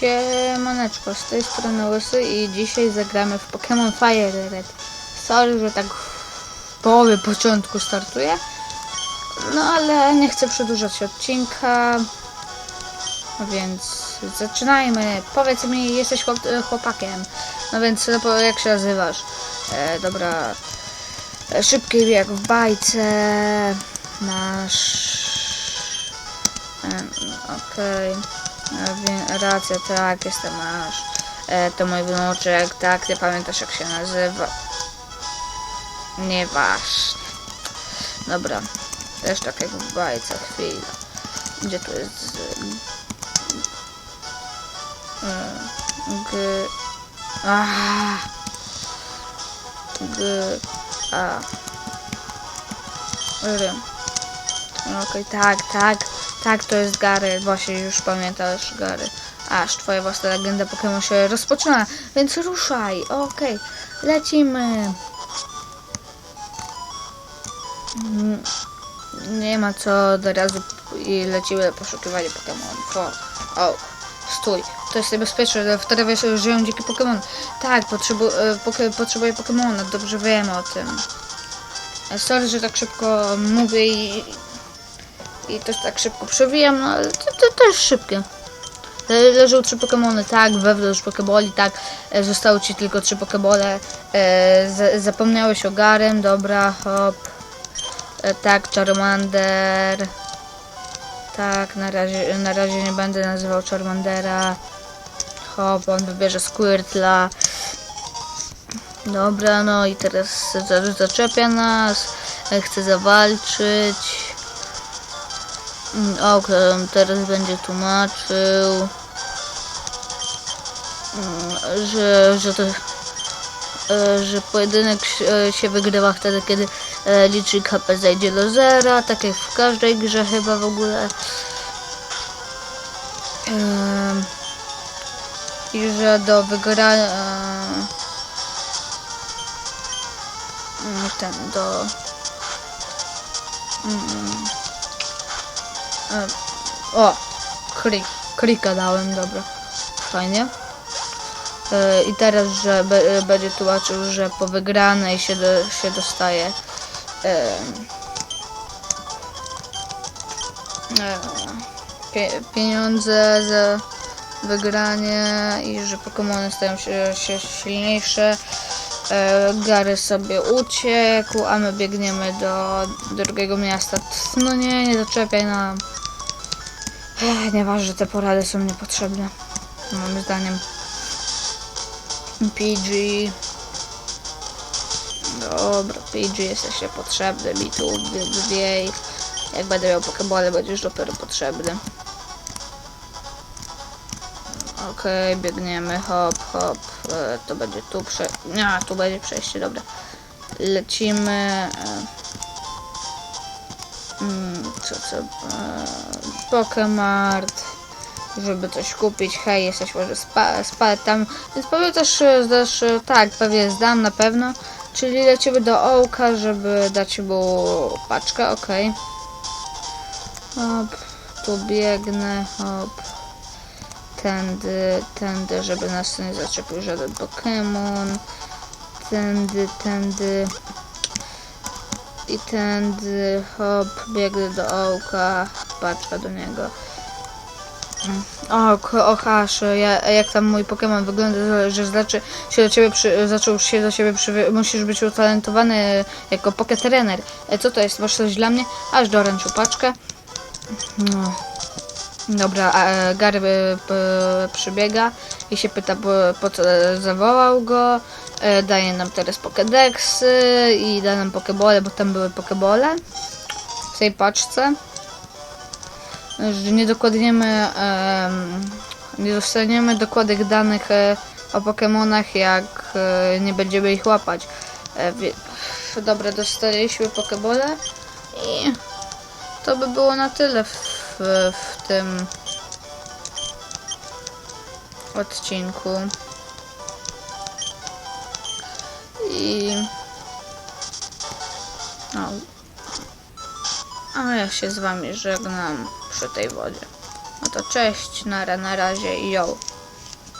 Siemaneczko, z tej strony Łysy i dzisiaj zagramy w Pokémon Fire Red. Sorry, że tak w połowie początku startuję. No ale nie chcę przedłużać odcinka. Więc zaczynajmy. Powiedz mi, jesteś chłop chłopakiem. No więc no, jak się nazywasz? E, dobra. E, Szybki bieg w bajce. Nasz... Em, Okej. E, wie- Racja, tak, jestem aż. E, to mój wnuczek, tak, nie pamiętasz jak się nazywa. Nieważne. Dobra. Też tak jak w bajce, chwila. Gdzie tu jest z... E, G... Ah. G... A. R. Okej, tak, tak, tak, to jest Gary, właśnie już pamiętasz Gary. Aż twoja własna legenda Pokémon się rozpoczyna, więc ruszaj, okej, lecimy. Mm, Nie ma co od razu i lecimy poszukiwanie Pokémon. O, stój, to jest niebezpieczne, w trawie żyją dzikie Pokémon. Tak, e, potrzebuję Pokémona, dobrze wiemy o tym. Sorry, że tak szybko mówię i, i też tak szybko przewijam, no ale to, to też szybkie. Le- Leżą trzy Pokemony, tak, wewnątrz Pokeboli, tak, e, zostały ci tylko trzy Pokebole, e, za- zapomniałeś o Garem, dobra, hop, e, tak, Charmander, tak, na razie, na razie nie będę nazywał Charmandera, hop, on wybierze Squirtla, dobra, no i teraz za- zaczepia nas, e, chce zawalczyć, Mm, O, em, teraz będzie tłumaczył, mm, że, że to e, że pojedynek się- e, się wygrywa wtedy, kiedy e, licznik HP zejdzie do zera, tak jak w każdej grze chyba w ogóle. I że do wygrania mm, ten do mm, O, klik, klika dałem, dobra. Fajnie. E, I teraz, że e, będzie tłumaczył, że po wygranej się, do, się dostaje e, pie, pieniądze za wygranie i że Pokémony stają się, się silniejsze. Gary sobie uciekł, a my biegniemy do drugiego miasta. No nie, nie zaczepiaj nam. Ech, nieważne, te porady są niepotrzebne. Moim zdaniem. PG. Dobra, PG jesteś niepotrzebny mi tu, wiej. Jak będę miał pokebole, będziesz dopiero potrzebny. Okej, biegniemy, hop, hop. E, to będzie tu prze... Nie, tu będzie przejście, dobra. Lecimy. E, mm, co, co? E, Pokemart. Żeby coś kupić. Hej, jesteś może spa, spa tam. Więc pewnie też e, tak, pewnie zdam na pewno. Czyli lecimy do Ołka, żeby dać mu paczkę, okej. Hop, tu biegnę, hop tędy, tędy, żeby nas nie zaczepił żaden Pokémon. Tędy, tędy. I tędy, hop, biegnę do ołka, paczka do niego. O, ko- o hasz, ja, jak tam mój Pokémon wygląda, że znaczy się do ciebie przy, zaczął się do ciebie przy, musisz być utalentowany jako Poké Trener. E, Co to jest? Masz coś dla mnie? Aż doręczył paczkę. No. Dobra, a e, Gary e, przybiega i się pyta, po, co e, zawołał go. Daje nam teraz Pokédexy i da nam Pokebole, bo tam były Pokebole w tej paczce. Że nie dokładniemy, em, nie dostaniemy dokładnych danych o Pokémonach, jak nie będziemy ich łapać. Dobra, dostaliśmy Pokebole i to by było na tyle w, tym odcinku. I. No. A ja się z wami żegnam przy tej wodzie. No to cześć, nara, na razie i yo.